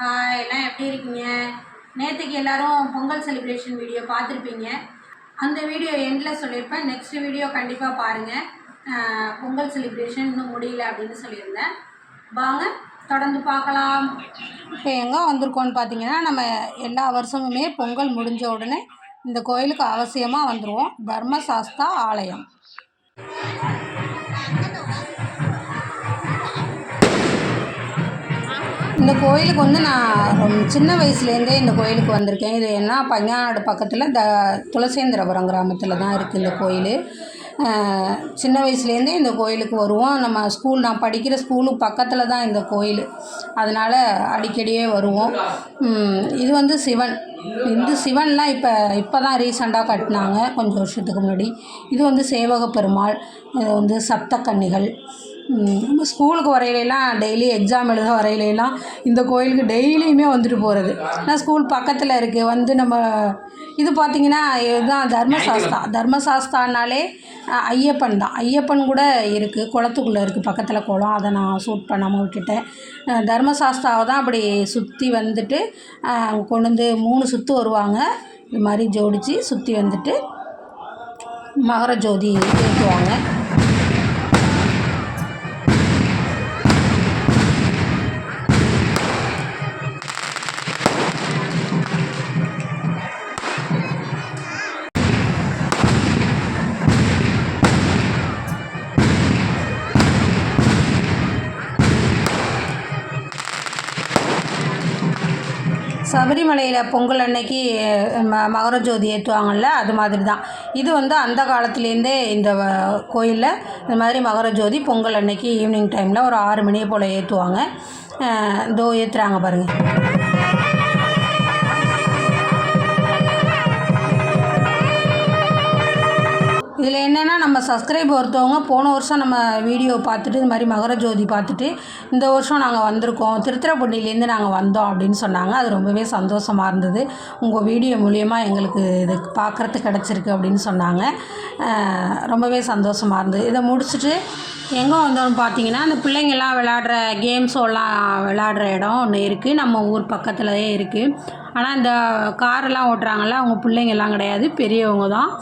Hi எல்லாம் எப்படி இருக்கீங்க? நேற்றுக்கு எல்லாரும் பொங்கல் செலிப்ரேஷன் வீடியோ பார்த்துருப்பீங்க. அந்த வீடியோ எண்டில் சொல்லியிருப்பேன். நெக்ஸ்ட் வீடியோ கண்டிப்பாக பாருங்கள் பொங்கல் செலிப்ரேஷன் இன்னும் முடியல அப்படின்னு சொல்லியிருந்தேன். வாங்க தொடர்ந்து பார்க்கலாம். இப்போ எங்கே வந்திருக்கோன்னு பார்த்தீங்கன்னா நம்ம எல்லா வருஷமுமே பொங்கல் முடிஞ்ச உடனே இந்த கோயிலுக்கு அவசியமாக வந்துடுவோம் தர்மசாஸ்தா ஆலயம். இந்த கோயிலுக்கு வந்து நான் ரொம்ப சின்ன வயசுலேருந்தே இந்த கோயிலுக்கு வந்திருக்கேன். இது என்ன பஞ்ஞாடு பக்கத்தில் த துளசேந்திரபுரம் கிராமத்தில் தான் இருக்குது இந்த கோயில். சின்ன வயசுலேருந்தே இந்த கோயிலுக்கு வருவோம். நம்ம ஸ்கூல் நான் படிக்கிற ஸ்கூலுக்கு பக்கத்தில் தான் இந்த கோயில். அதனால் அடிக்கடியே வருவோம். இது வந்து சிவன். இந்த சிவன்லாம் இப்போ இப்போ தான் ரீசெண்டாக கட்டினாங்க கொஞ்சம் வருஷத்துக்கு முன்னாடி. இது வந்து சேவக பெருமாள் இது வந்து சப்தக்கன்னிகள் கன்னிகள். நம்ம ஸ்கூலுக்கு வரையிலலாம் டெய்லி எக்ஸாம் எழுத வரையிலலாம் இந்த கோயிலுக்கு டெய்லியுமே வந்துட்டு போகிறது நான் ஸ்கூல் பக்கத்தில் இருக்குது வந்து நம்ம இது பார்த்திங்கன்னா இதுதான் தர்மசாஸ்தா. தர்மசாஸ்தானாலே ஐயப்பன் தான். ஐயப்பன் கூட இருக்குது குளத்துக்குள்ளே இருக்குது பக்கத்தில் குளம். அதை நான் சூட் பண்ணாமல் விட்டுட்டேன். தர்மசாஸ்தாவை தான் அப்படி சுற்றி வந்துட்டு கொண்டு வந்து மூணு சுற்று வருவாங்க. இது மாதிரி ஜோடித்து சுற்றி வந்துட்டு மகர ஜோதி ஏற்றுவாங்க. சபரிமலையில் பொங்கல் அன்னைக்கு ம மகர ஜோதி ஏற்றுவாங்கள்ல அது மாதிரி தான் இது வந்து அந்த காலத்துலேருந்தே இந்த கோயிலில் இந்த மாதிரி மகர ஜோதி பொங்கல் அன்னைக்கு ஈவினிங் டைமில் ஒரு ஆறு மணியை போல் ஏற்றுவாங்க இதோ ஏற்றுறாங்க பாருங்கள் இதில் என்னென்னா நம்ம சப்ஸ்கிரைப் ஒருத்தவங்க போன வருஷம் நம்ம வீடியோ பார்த்துட்டு இது மாதிரி மகர ஜோதி பார்த்துட்டு இந்த வருஷம் நாங்கள் வந்திருக்கோம் திருத்திரப்பள்ளியிலேருந்து நாங்கள் வந்தோம் அப்படின்னு சொன்னாங்க. அது ரொம்பவே சந்தோஷமாக இருந்தது. உங்கள் வீடியோ மூலியமாக எங்களுக்கு இது பார்க்குறதுக்கு கிடச்சிருக்கு அப்படின்னு சொன்னாங்க. ரொம்பவே சந்தோஷமாக இருந்தது. இதை முடிச்சுட்டு எங்கே வந்தோம்னு பார்த்தீங்கன்னா அந்த பிள்ளைங்கள்லாம் விளாடுற கேம்ஸோலாம் விளாடுற இடம் ஒன்று இருக்குது நம்ம ஊர் பக்கத்துலயே இருக்குது ஆனால் இந்த காரெல்லாம் ஓட்டுறாங்கல்ல அவங்க பிள்ளைங்கள்லாம் கிடையாது. பெரியவங்க தான்.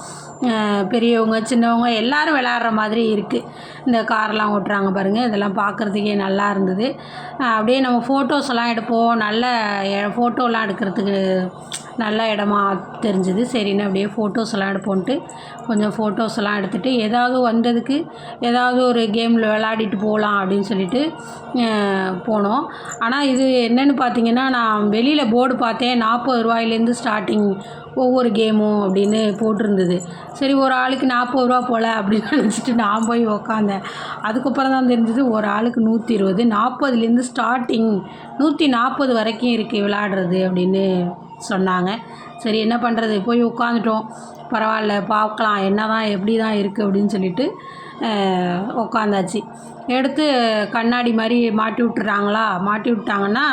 பெரியவங்க சின்னவங்க எல்லாரும் விளாட்ற மாதிரி இருக்குது இந்த கார்லாம் ஓட்டுறாங்க பாருங்கள் இதெல்லாம் பார்க்குறதுக்கே நல்லா இருந்தது. அப்படியே நம்ம ஃபோட்டோஸ் எல்லாம் எடுப்போம். நல்ல ஃபோட்டோலாம் எடுக்கிறதுக்கு நல்ல இடமா தெரிஞ்சுது. சரின்னு அப்படியே ஃபோட்டோஸ் எல்லாம் எடுப்போன்ட்டு கொஞ்சம் ஃபோட்டோஸ் எல்லாம் எடுத்துகிட்டு ஏதாவது வந்ததுக்கு ஏதாவது ஒரு கேமில் விளையாடிட்டு போகலாம் அப்படின்னு சொல்லிட்டு போனோம். ஆனால் இது என்னென்னு பார்த்தீங்கன்னா நான் வெளியில் போர்டு பார்த்தேன். நாற்பது ரூபாயிலேருந்து ஸ்டார்டிங் ஒவ்வொரு கேமும் அப்படின்னு போட்டிருந்தது. சரி ஒரு ஆளுக்கு நாற்பது ரூபா போல் அப்படின்னு நினச்சிட்டு நான் போய் உக்காந்தேன். அதுக்கப்புறம் தான் தெரிஞ்சது ஒரு ஆளுக்கு நூற்றி இருபது நாற்பதுலேருந்து ஸ்டார்டிங் நூற்றி நாற்பது வரைக்கும் இருக்குது விளையாடுறது அப்படின்னு சொன்னாங்க. சரி என்ன பண்ணுறது போய் உட்காந்துட்டோம் பரவாயில்ல பார்க்கலாம் என்ன தான் எப்படி தான் இருக்குது அப்படின்னு சொல்லிட்டு உட்காந்தாச்சு உக்காந்தாச்சு. எடுத்து கண்ணாடி மாதிரி மாட்டி விட்டுறாங்களா? மாட்டி விட்டாங்கன்னா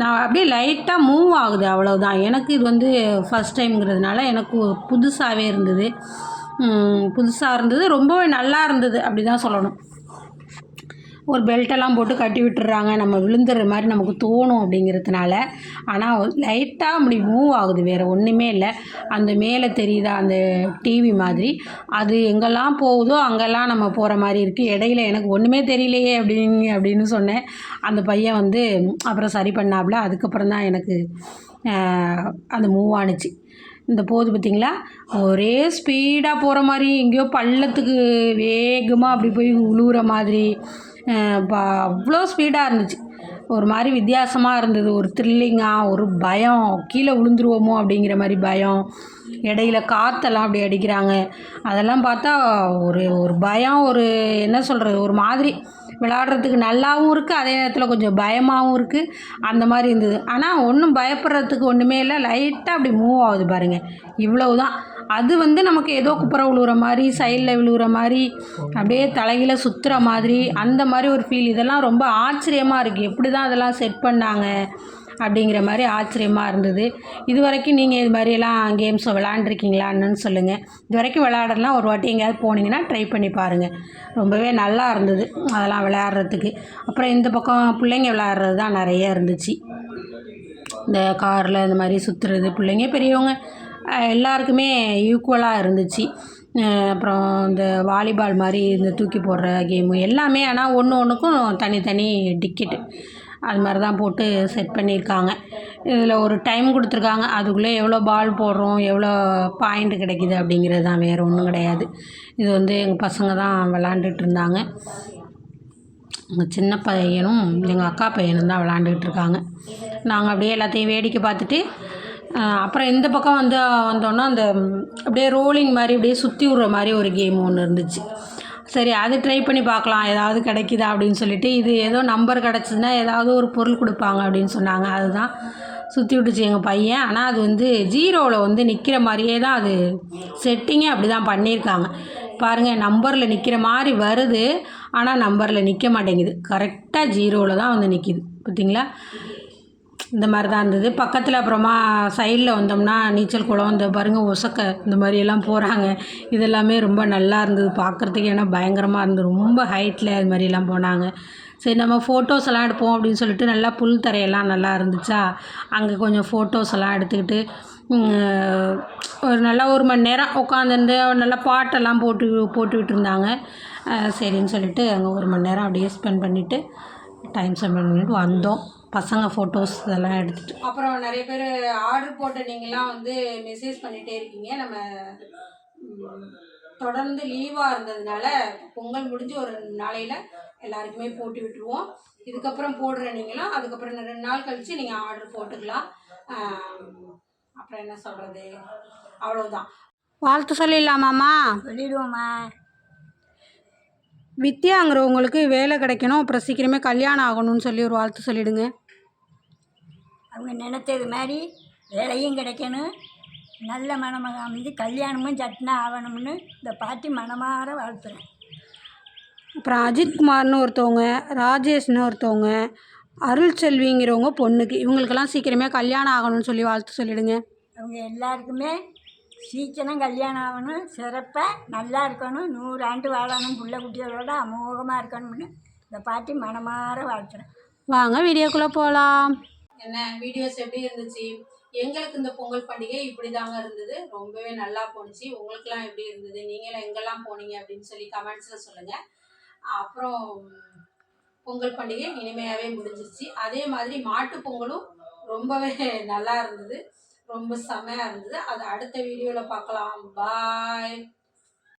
நான் அப்படியே லைட்டாக மூவ் ஆகுது அவ்வளோதான் எனக்கு இது வந்து ஃபஸ்ட் டைம்ங்கிறதுனால எனக்கு புதுசாகவே இருந்தது. புதுசாக இருந்தது. ரொம்பவே நல்லா இருந்தது அப்படி தான் சொல்லணும். ஒரு பெல்ட்டெல்லாம் போட்டு கட்டி விட்டுறாங்க. நம்ம விழுந்துடுற மாதிரி நமக்கு தோணும் அப்படிங்கிறதுனால. ஆனால் லைட்டாக அப்படி மூவ் ஆகுது. வேறு ஒன்றுமே இல்லை. அந்த மேலே தெரியுதா? அந்த டிவி மாதிரி. அது எங்கெல்லாம் போகுதோ அங்கெல்லாம் நம்ம போகிற மாதிரி இருக்குது இடையில எனக்கு ஒன்றுமே தெரியலையே அப்படின்னு அப்படின்னு சொன்னேன். அந்த பையன் வந்து அப்புறம் சரி பண்ணாப்புல. அதுக்கப்புறம் தான் எனக்கு அந்த அது மூவ் ஆணுச்சு இந்த போது பார்த்திங்களா ஒரே ஸ்பீடாக போகிற மாதிரி. எங்கேயோ பள்ளத்துக்கு வேகமாக அப்படி போய் உழுவுற மாதிரி. அவ்வளோ ஸ்பீடாக இருந்துச்சு. ஒரு மாதிரி வித்தியாசமாக இருந்தது. ஒரு த்ரில்லிங்காக ஒரு பயம். கீழே விழுந்துருவோமோ அப்படிங்கிற மாதிரி பயம். இடையில காற்றெல்லாம் அப்படி அடிக்கிறாங்க. அதெல்லாம் பார்த்தா ஒரு ஒரு பயம் ஒரு என்ன சொல்கிறது ஒரு மாதிரி. விளாடுறதுக்கு நல்லாவும் இருக்குது அதே நேரத்தில் கொஞ்சம் பயமாகவும் இருக்குது அந்த மாதிரி இருந்தது. ஆனால் ஒன்றும் பயப்படுறதுக்கு ஒன்றுமே இல்லை. லைட்டாக அப்படி மூவ் ஆகுது பாருங்கள் இவ்வளவு தான் அது வந்து நமக்கு ஏதோ குப்புற விழுகிற மாதிரி சைடில் விழுகிற மாதிரி அப்படியே தலையில் சுற்றுற மாதிரி அந்த மாதிரி ஒரு ஃபீல் இதெல்லாம் ரொம்ப ஆச்சரியமாக இருக்குது எப்படி தான் அதெல்லாம் செட் பண்ணாங்க அப்படிங்கிற மாதிரி ஆச்சரியமாக இருந்தது. இது வரைக்கும் நீங்கள் இது மாதிரியெல்லாம் கேம்ஸை விளாண்டுருக்கீங்களான்னு சொல்லுங்கள் இது வரைக்கும் விளையாடலாம் ஒரு வாட்டி எங்கேயாவது போனீங்கன்னா ட்ரை பண்ணி பாருங்கள் ரொம்பவே நல்லா இருந்தது அதெல்லாம் விளையாடுறதுக்கு. அப்புறம் இந்த பக்கம் பிள்ளைங்க விளையாடுறது தான் நிறைய இருந்துச்சு. இந்த காரில் இந்த மாதிரி சுற்றுறது பிள்ளைங்க பெரியவங்க எல்லாருக்குமே ஈக்குவலாக இருந்துச்சு. அப்புறம் இந்த வாலிபால் மாதிரி இந்த தூக்கி போடுற கேமு எல்லாமே ஆனால் ஒன்று ஒன்றுக்கும் தனித்தனி டிக்கெட்டு அது மாதிரி தான் போட்டு செட் பண்ணியிருக்காங்க. இதில் ஒரு டைம் கொடுத்துருக்காங்க. அதுக்குள்ளே எவ்வளோ பால் போடுறோம் எவ்வளோ பாயிண்ட் கிடைக்குது அப்படிங்கிறது தான் வேறு ஒன்றும் கிடையாது. இது வந்து எங்கள் பசங்க தான் விளாண்டுட்டு இருந்தாங்க. எங்கள் சின்ன பையனும் எங்கள் அக்கா பையனும் தான் விளாண்டுக்கிட்டு இருக்காங்க. நாங்கள் அப்படியே எல்லாத்தையும் வேடிக்கை பார்த்துட்டு அப்புறம் இந்த பக்கம் வந்து வந்தோன்னா அந்த அப்படியே ரோலிங் மாதிரி அப்படியே சுற்றி விட்ற மாதிரி ஒரு கேம் ஒன்று இருந்துச்சு. சரி அது ட்ரை பண்ணி பார்க்கலாம். ஏதாவது கிடைக்குதா அப்படின்னு சொல்லிட்டு இது ஏதோ நம்பர் கிடச்சிதுன்னா ஏதாவது ஒரு பொருள் கொடுப்பாங்க அப்படின்னு சொன்னாங்க. அதுதான் சுற்றி விட்டுச்சு எங்கள் பையன். ஆனால் அது வந்து ஜீரோவில் வந்து நிற்கிற மாதிரியே தான் அது செட்டிங்கே அப்படி தான் பண்ணியிருக்காங்க. பாருங்கள் நம்பரில் நிற்கிற மாதிரி வருது ஆனால் நம்பரில் நிற்க மாட்டேங்குது. கரெக்டாக ஜீரோவில் தான் வந்து நிற்கிது பார்த்தீங்களா இந்த மாதிரி தான் இருந்தது. பக்கத்தில் அப்புறமா சைடில் வந்தோம்னா நீச்சல் குளம் இந்த பாருங்கள் ஒசக்க இந்த மாதிரியெல்லாம் போகிறாங்க இதெல்லாமே ரொம்ப நல்லா இருந்தது. பார்க்குறதுக்கு ஏன்னா பயங்கரமாக இருந்தது. ரொம்ப ஹைட்டில் அது மாதிரிலாம் போனாங்க. சரி நம்ம ஃபோட்டோஸ் எல்லாம் எடுப்போம் அப்படின்னு சொல்லிட்டு நல்லா புல் தரையெல்லாம் நல்லா இருந்துச்சா? அங்கே கொஞ்சம் ஃபோட்டோஸ் எல்லாம் எடுத்துக்கிட்டு ஒரு நல்லா ஒரு மணி நேரம் உட்காந்துருந்து நல்லா பாட்டெல்லாம் போட்டு போட்டுக்கிட்டு இருந்தாங்க. சரின்னு சொல்லிட்டு அங்கே ஒரு மணி நேரம் அப்படியே ஸ்பெண்ட் பண்ணிவிட்டு டைம் ஸ்பெண்ட் பண்ணிட்டு வந்தோம். பசங்க ஃபோட்டோஸ் இதெல்லாம் எடுத்துட்டு. அப்புறம் நிறைய பேர் ஆர்டர் போட்ட நீங்களாம் வந்து மெசேஜ் பண்ணிகிட்டே இருக்கீங்க. நம்ம தொடர்ந்து லீவாக இருந்ததுனால பொங்கல் முடிஞ்சு ஒரு ரெண்டு நாளையில் எல்லாருக்குமே போட்டு விட்டுருவோம். இதுக்கப்புறம் போடுற நீங்களும் அதுக்கப்புறம் ரெண்டு நாள் கழித்து நீங்கள் ஆர்டர் போட்டுக்கலாம். அப்புறம் என்ன சொல்கிறது அவ்வளோதான் வாழ்த்து சொல்லிடலாமாம்மா சொல்லிடுவோம்மா. வித்யாங்கிறவங்களுக்கு வேலை கிடைக்கணும் அப்புறம் சீக்கிரமே கல்யாணம் ஆகணும்னு சொல்லி ஒரு வாழ்த்து சொல்லிடுங்க. அவங்க நினைத்தது மாதிரி வேலையும் கிடைக்கணும். நல்ல மணமக அமைந்து கல்யாணமும் சட்டினா ஆகணும்னு இந்த பாட்டி மனமாற வாழ்த்துறேன். அப்புறம் அஜித்குமார்னு ஒருத்தவங்க ராஜேஷ்னு ஒருத்தவங்க அருள் செல்விங்கிறவங்க பொண்ணுக்கு இவங்களுக்கெல்லாம் சீக்கிரமே கல்யாணம் ஆகணும்னு சொல்லி வாழ்த்து சொல்லிடுங்க. அவங்க எல்லாருக்குமே சீக்கிரம் கல்யாணம் ஆகணும் சிறப்பாக நல்லா இருக்கணும் நூறு ஆண்டு வாழணும் புள்ள குட்டிகளோட அமோகமாக இருக்கணும்னு இந்த பாட்டி மனமாற வாழ்த்துறேன். வாங்க வீடியோக்குள்ளே போகலாம் என்ன வீடியோஸ் எப்படி இருந்துச்சு? எங்களுக்கு இந்த பொங்கல் பண்டிகை இப்படி தாங்க இருந்தது. ரொம்பவே நல்லா போணுச்சு. உங்களுக்குலாம் எப்படி இருந்தது? நீங்களும் எங்கெல்லாம் போனீங்க அப்படின்னு சொல்லி கமெண்ட்ஸில் சொல்லுங்கள் அப்புறம் பொங்கல் பண்டிகை இனிமையாகவே முடிஞ்சிருச்சு. அதே மாதிரி மாட்டுப் பொங்கலும் ரொம்பவே நல்லா இருந்தது. ரொம்ப செமையாக இருந்தது. அது அடுத்த வீடியோவில் பார்க்கலாம். பாய்